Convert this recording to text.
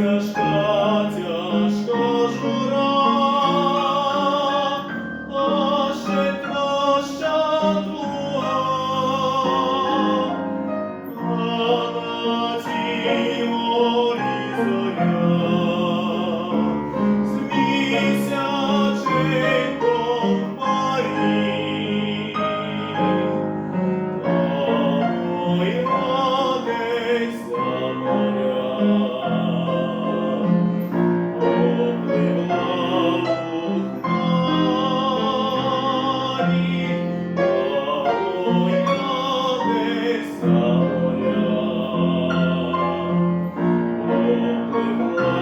тяжка, тяжка жура, Лаше площа твоя, а на тій морі зоря. with love.